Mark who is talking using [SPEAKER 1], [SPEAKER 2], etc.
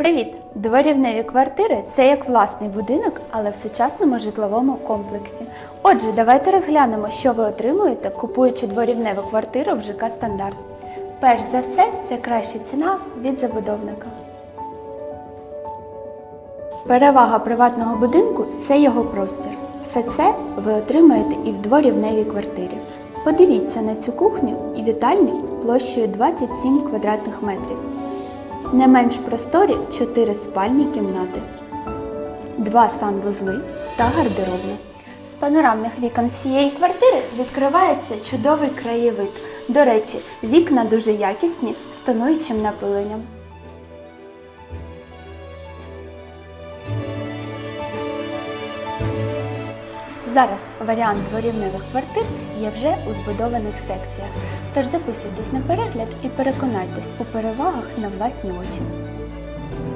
[SPEAKER 1] Привіт! Дворівневі квартири це як власний будинок, але в сучасному житловому комплексі. Отже, давайте розглянемо, що ви отримуєте, купуючи дворівневу квартиру в ЖК Стандарт. Перш за все, це краща ціна від забудовника. Перевага приватного будинку це його простір. Все це ви отримаєте і в дворівневій квартирі. Подивіться на цю кухню і вітальню площею 27 квадратних метрів. Не менш просторі 4 спальні кімнати, 2 санвузли та гардеробна. З панорамних вікон всієї квартири відкривається чудовий краєвид. До речі, вікна дуже якісні з тонуючим напиленням. Зараз варіант дворівневих квартир є вже у збудованих секціях. Тож записуйтесь на перегляд і переконайтесь у перевагах на власні очі.